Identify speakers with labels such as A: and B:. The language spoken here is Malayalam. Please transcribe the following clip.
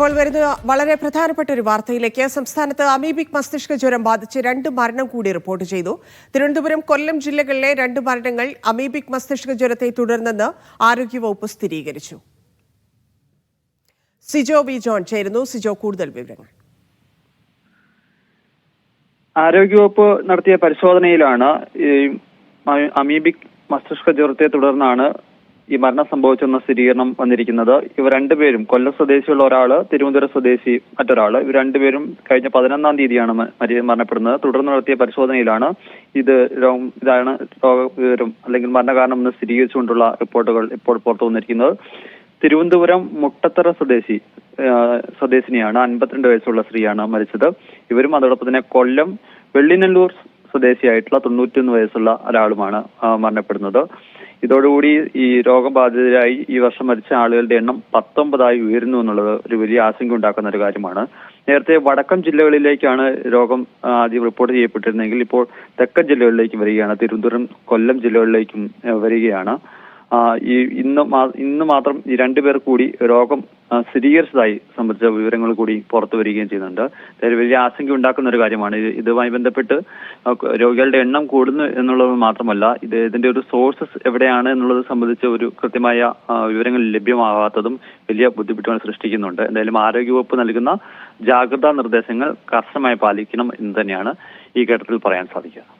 A: ഇപ്പോൾ വരുന്ന വളരെ പ്രധാനപ്പെട്ട ഒരു വാർത്തയിലേക്ക് സംസ്ഥാനത്ത് അമീബിക് മസ്തിഷ്ക ജ്വരം ബാധിച്ച് രണ്ട് മരണം കൂടി റിപ്പോർട്ട് ചെയ്തു. തിരുവനന്തപുരം കൊല്ലം ജില്ലകളിലെ രണ്ട് മരണങ്ങൾ അമീബിക് മസ്തിഷ്ക ജ്വരത്തെ തുടർന്നെന്ന് ആരോഗ്യവകുപ്പ് സ്ഥിരീകരിച്ചു. സിജോ വി ജോൺ ചേരുന്നു. സിജോ കൂടുതൽ വിവരങ്ങൾ.
B: ആരോഗ്യവകുപ്പ് നടത്തിയ പരിശോധനയിലാണ് അമീബിക് മസ്തിഷ്ക ജ്വരത്തെ തുടർന്നാണ് ഈ മരണം സംഭവിച്ചെന്ന സ്ഥിരീകരണം വന്നിരിക്കുന്നത്. ഇവർ രണ്ടുപേരും കൊല്ലം സ്വദേശിയുള്ള ഒരാൾ തിരുവനന്തപുരം സ്വദേശി മറ്റൊരാൾ. ഇവർ രണ്ടുപേരും കഴിഞ്ഞ പതിനൊന്നാം തീയതിയാണ് മരണപ്പെടുന്നത്. തുടർന്ന് നടത്തിയ പരിശോധനയിലാണ് ഇത് രോഗം ഇതാണ് രോഗവിവരം അല്ലെങ്കിൽ മരണകാരണം എന്ന് സ്ഥിരീകരിച്ചുകൊണ്ടുള്ള റിപ്പോർട്ടുകൾ ഇപ്പോൾ പുറത്തു വന്നിരിക്കുന്നത്. തിരുവനന്തപുരം മുട്ടത്തറ സ്വദേശി സ്വദേശിനിയാണ് അൻപത്തിരണ്ട് വയസ്സുള്ള സ്ത്രീയാണ് മരിച്ചത്. ഇവരും അതോടൊപ്പം തന്നെ കൊല്ലം വെള്ളിനെല്ലൂർ സ്വദേശിയായിട്ടുള്ള തൊണ്ണൂറ്റിയൊന്ന് വയസ്സുള്ള ഒരാളുമാണ് മരണപ്പെടുന്നത്. ഇതോടുകൂടി ഈ രോഗം രോഗബാധിതരായി ഈ വർഷം മരിച്ച ആളുകളുടെ എണ്ണം പത്തൊമ്പതായി ഉയരുന്നു എന്നുള്ളത് ഒരു വലിയ ആശങ്ക ഉണ്ടാക്കുന്ന ഒരു കാര്യമാണ്. നേരത്തെ വടക്കൻ ജില്ലകളിലേക്കാണ് രോഗം ആദ്യം റിപ്പോർട്ട് ചെയ്യപ്പെട്ടിരുന്നെങ്കിൽ ഇപ്പോൾ തെക്കൻ ജില്ലകളിലേക്ക് വരികയാണ്. തിരുവനന്തപുരം കൊല്ലം ജില്ലകളിലേക്കും വരികയാണ്. ഈ ഇന്ന് ഇന്ന് മാത്രം ഈ രണ്ടുപേർ കൂടി രോഗം സ്ഥിരീകരിച്ചതായി സംബന്ധിച്ച വിവരങ്ങൾ കൂടി പുറത്തു വരികയും ചെയ്യുന്നുണ്ട്. വലിയ ആശങ്ക ഉണ്ടാക്കുന്ന ഒരു കാര്യമാണ്. ഇതുമായി ബന്ധപ്പെട്ട് രോഗികളുടെ എണ്ണം കൂടുന്നു എന്നുള്ളത് മാത്രമല്ല ഇത് ഇതിന്റെ ഒരു സോഴ്സസ് എവിടെയാണ് എന്നുള്ളത് സംബന്ധിച്ച ഒരു കൃത്യമായ വിവരങ്ങൾ ലഭ്യമാകാത്തതും വലിയ ബുദ്ധിമുട്ടുകൾ സൃഷ്ടിക്കുന്നുണ്ട്. എന്തായാലും ആരോഗ്യവകുപ്പ് നൽകുന്ന ജാഗ്രതാ നിർദ്ദേശങ്ങൾ കർശനമായി പാലിക്കണം എന്ന് തന്നെയാണ് ഈ ഘട്ടത്തിൽ പറയാൻ സാധിക്കുക.